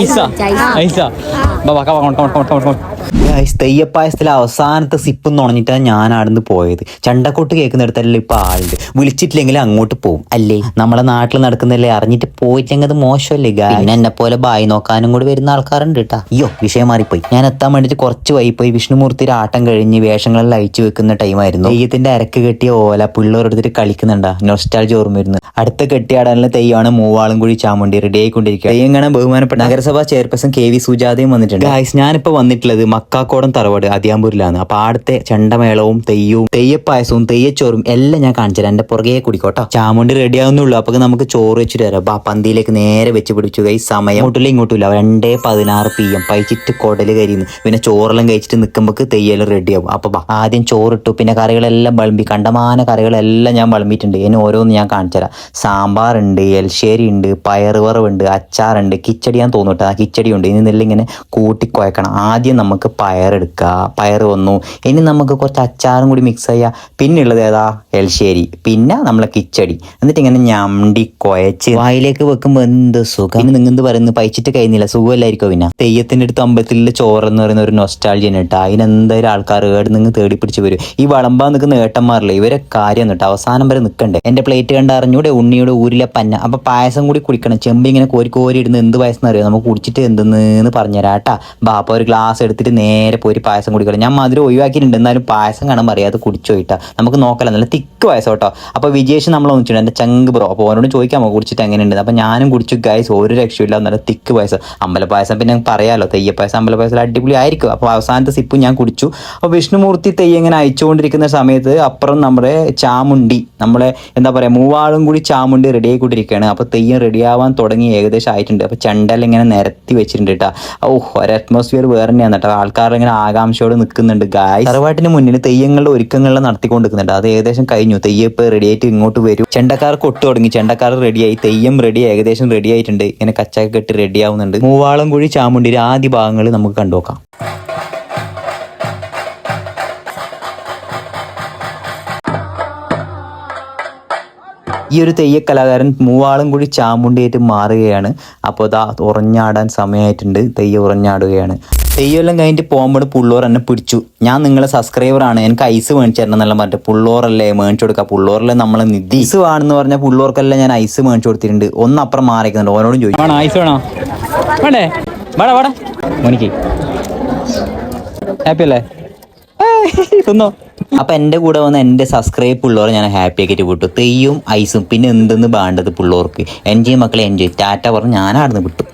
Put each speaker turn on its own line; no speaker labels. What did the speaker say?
ഐസ ഐസ ബാബാ കമാ കമാ കമാ കമാ കമാ
ഗൈസ് തെയ്യപ്പായസത്തിലെ അവസാനത്തെ സിപ്പ് നുണഞ്ഞിട്ടാണ് ഞാൻ അവിടുന്ന് പോയത്. ചണ്ടക്കോട്ട് കേൾക്കുന്നിടത്തല്ല ഇപ്പൊ ആളുണ്ട്. വിളിച്ചിട്ടില്ലെങ്കിൽ അങ്ങോട്ട് പോകും അല്ലേ? നമ്മളെ നാട്ടിൽ നടക്കുന്നല്ലേ? അറിഞ്ഞിട്ട് പോയിട്ടെങ്കിൽ അത് മോശമല്ലേ ഗായ് പിന്നെ എന്നെ പോലെ ബായി നോക്കാനും കൂടി വരുന്ന ആൾക്കാരുണ്ട് കേട്ടാ അയ്യോ വിഷയം മാറിപ്പോയി. ഞാൻ എത്താൻ വേണ്ടിട്ട് കുറച്ച് വൈപ്പോയി വിഷ്ണുമൂർത്തിയുടെ ആട്ടം കഴിഞ്ഞ് വേഷങ്ങളെല്ലാം അയച്ചു വെക്കുന്ന ടൈമായിരുന്നു തെയ്യത്തിന്റെ അരക്ക് കെട്ടിയ ഓല പിള്ളേരെടുത്തിട്ട് കളിക്കുന്നുണ്ടാ. നൊസ്റ്റാൾജി ഓർമ്മ വരുന്നു. അടുത്ത കെട്ടിയാടാനുള്ള തെയ്യമാണ് മൂവാളും കൂടി ചാമുണ്ടി റെഡി ആയിക്കൊണ്ടിരിക്കുക തെയ്യം കാണാൻ ബഹുമാനപ്പെട്ട നഗരസഭാ ചെയർപേഴ്സൺ കെ വി സുജാതയും വന്നിട്ടുണ്ട്. ഗായ്സ് ഞാനിപ്പോ വന്നിട്ടുള്ളത് മക്കാക്കോടം തറവാട് അതിയാമ്പൂരിലാണ്. അപ്പൊ ആടത്തെ ചെണ്ടമേളവും തെയ്യവും തെയ്യപ്പായസവും തെയ്യച്ചോറും എല്ലാം ഞാൻ കാണിച്ചു തരാം. എന്റെ പുറകെ കുടിക്കോട്ടോ. ചാമുണ്ടി റെഡി ആവുന്നുള്ളൂ. അപ്പൊ നമുക്ക് ചോറ് വെച്ചിട്ട് തരാം അപ്പൊ പന്തിയിലേക്ക് നേരെ വെച്ച് പിടിച്ചു. കൈ സമയം. ഇങ്ങോട്ടില്ല ഇങ്ങോട്ടില്ല. രണ്ടേ പതിനാറ് പി എം പഴിച്ചിട്ട് കൊടൽ കരിയുന്നു. പിന്നെ ചോറെല്ലാം കഴിച്ചിട്ട് നിൽക്കുമ്പോൾ തെയ്യെല്ലാം ആവും. അപ്പൊ ആദ്യം ചോറിട്ടു. പിന്നെ കറികളെല്ലാം വിളമ്പി. കണ്ടമാന കറികളെല്ലാം ഞാൻ വിളമ്പിയിട്ടുണ്ട്. ഇനി ഓരോന്ന് ഞാൻ കാണിച്ചു തരാം. സാമ്പാറുണ്ട് എൽശ്ശേരി ഉണ്ട് പയറുവറവുണ്ട് അച്ചാറുണ്ട് കിച്ചടി ഞാൻ തോന്നുട്ടോ. ആ കിച്ചടി ഉണ്ട് ഇനി നെല്ലിങ്ങനെ കൂട്ടിക്കുഴക്കണം ആദ്യം നമുക്ക് പയറെടുക്കുക പയർ വന്നു. ഇനി നമുക്ക് കുറച്ച് അച്ചാറും കൂടി മിക്സ് ചെയ്യുക പിന്നെയുള്ളത് ഏതാ? എൽശ്ശേരി പിന്നെ നമ്മളെ കിച്ചടി. എന്നിട്ട് ഇങ്ങനെ ഞണ്ടി കുഴച്ച് വായിലേക്ക് വെക്കുമ്പോൾ എന്ത് സുഖം. നിങ്ങൾ എന്ത് പറയുന്നത് പഴിച്ചിട്ട് കഴിയുന്നില്ല. സുഖമല്ലായിരിക്കും പിന്നെ? തെയ്യത്തിന്റെ അടുത്ത് അമ്പലത്തിലെ ചോറെന്ന് പറയുന്ന ഒരു നൊസ്റ്റാൾജിയാണ് കേട്ടോ. അതിനെന്തായാലും ആൾക്കാർ ഏട് നിങ്ങൾ തേടി പിടിച്ച് വരും. ഈ വളമ്പാൻ നിൽക്കുന്ന ഏട്ടന്മാരില്ല ഇവരെ കാര്യം കേട്ടോ? അവസാനം വരെ നിൽക്കണ്ടേ? എന്റെ പ്ലേറ്റ് കണ്ട അറിഞ്ഞൂടെ ഉണ്ണിയുടെ ഊരിലെ പന്ന. അപ്പൊ പായസം കൂടി കുടിക്കണം. ചെമ്പ് ഇങ്ങനെ കോരി കോരി ഇടുന്ന എന്ത് പായസം അറിയാം? നമുക്ക് കുടിച്ചിട്ട് എന്തെന്ന് പറഞ്ഞുതരാം കേട്ടാ. ബാപ്പ ഒരു ഗ്ലാസ് എടുത്തിട്ട് നേരെ പോയി പായസം കുടിക്കണം ഞാൻ മധുരം ഒഴിവാക്കിയിട്ടുണ്ട്. എന്നാലും പായസം കാണാൻ അറിയാതെ കുടിച്ചു പോയിട്ടാ. നമുക്ക് നോക്കല. നല്ല തിക്ക് പായസം കേട്ടോ. അപ്പോൾ വിജേഷ് നമ്മൾ ഒന്നിച്ചിട്ടുണ്ട് എന്റെ ചങ്ക് ബ്രോ അപ്പോൾ ഓനോട് ചോദിക്കാമോ കുടിച്ചിട്ട് എങ്ങനെയുണ്ട്? അപ്പോൾ ഞാനും കുടിച്ചു. ഗൈസ് ഒരു രക്ഷയില്ല നല്ല തിക്ക് പായസം. അമ്പല പായസം പിന്നെ പറയാമല്ലോ തെയ്യ പായസം അമ്പല പായസം അടിപൊളി ആയിരിക്കും. അപ്പോൾ അവസാനത്തെ സിപ്പ് ഞാൻ കുടിച്ചു. അപ്പോൾ വിഷ്ണുമൂർത്തി തെയ്യം ഇങ്ങനെ അയച്ചുകൊണ്ടിരിക്കുന്ന സമയത്ത് അപ്പുറം നമ്മുടെ ചാമുണ്ടി നമ്മളെ എന്താ പറയുക മൂവാളും കൂടി ചാമുണ്ടി റെഡി ആയിക്കൊണ്ടിരിക്കുകയാണ്. അപ്പോൾ തെയ്യം റെഡിയാവാൻ തുടങ്ങി ഏകദേശം ആയിട്ടുണ്ട്. അപ്പോൾ ചെണ്ടെല്ലാം ഇങ്ങനെ നിരത്തി വെച്ചിട്ടുണ്ട് കേട്ടോ. ഓ ഒരു അറ്റ്മോസ്ഫിയർ വേറെ തന്നെയാണ് കേട്ടോ. ആൾക്കാർ ഇങ്ങനെ ആകാംക്ഷയോടെ നിൽക്കുന്നുണ്ട് ഗായ് തറവാട്ടിന് മുന്നിൽ തെയ്യങ്ങളുടെ ഒരുക്കങ്ങൾ നടത്തിക്കൊണ്ടിരിക്കുന്നുണ്ട്. അത് ഏകദേശം കഴിഞ്ഞു. തെയ്യം ഇപ്പോൾ റെഡി ആയിട്ട് ഇങ്ങോട്ട് വരും. ചെണ്ടക്കാർ കൊട്ടു തുടങ്ങി. ചെണ്ടക്കാർ റെഡിയായി തെയ്യം റെഡി ഏകദേശം റെഡി ആയിട്ടുണ്ട്. ഇങ്ങനെ കച്ചൊക്കെ കെട്ടി റെഡി ആവുന്നുണ്ട്. മൂവാളം കുഴി ചാമുണ്ടിയുടെ ആദ്യ ഭാഗങ്ങൾ നമുക്ക് കണ്ടുനോക്കാം ഈ ഒരു തെയ്യ കലാകാരൻ മൂവാളും കൂടി ചാമുണ്ടിയായിട്ട് മാറുകയാണ്. അപ്പോൾ അത് ഉറഞ്ഞാടാൻ സമയമായിട്ടുണ്ട്. തെയ്യം ഉറഞ്ഞാടുകയാണ്. തെയ്യമെല്ലാം കഴിഞ്ഞിട്ട് പോകുമ്പോൾ പുള്ളോർ എന്നെ പിടിച്ചു. ഞാൻ നിങ്ങളെ സബ്സ്ക്രൈബറാണ് എനിക്ക് ഐസ് മേടിച്ചു തരണം എന്നല്ല പറഞ്ഞിട്ട് പുള്ളോറല്ലേ മേടിച്ചു കൊടുക്കുക പുള്ളോറല്ലേ നമ്മളെ നിധി. ഐസ് വേണമെന്ന് പറഞ്ഞ പുള്ളോർക്കെല്ലാം ഞാൻ ഐസ് മേടിച്ചു കൊടുത്തിട്ടുണ്ട്. ഒന്നപ്പുറം മാറിക്കുന്നുണ്ട് ഓനോടും ചോദിച്ചു
ഐസ് വേണോ? വേണ്ടേ? വേടാ വേടാ. മോനിക്ക്. ഹാപ്പി അല്ലേ? തിന്നോ.
അപ്പൊ എന്റെ കൂടെ വന്ന എന്റെ സബ്സ്ക്രൈബ് പുള്ളോറെ ഞാൻ ഹാപ്പി ആക്കിയിട്ട് വിട്ടു. തെയ്യും ഐസും പിന്നെ എന്തെന്ന് വേണ്ടത് പിള്ളേർക്ക്? എൻജോയ് മക്കളെ എൻജോയ്. ടാറ്റ പറഞ്ഞ് ഞാൻ ആടുന്ന് വിട്ടു.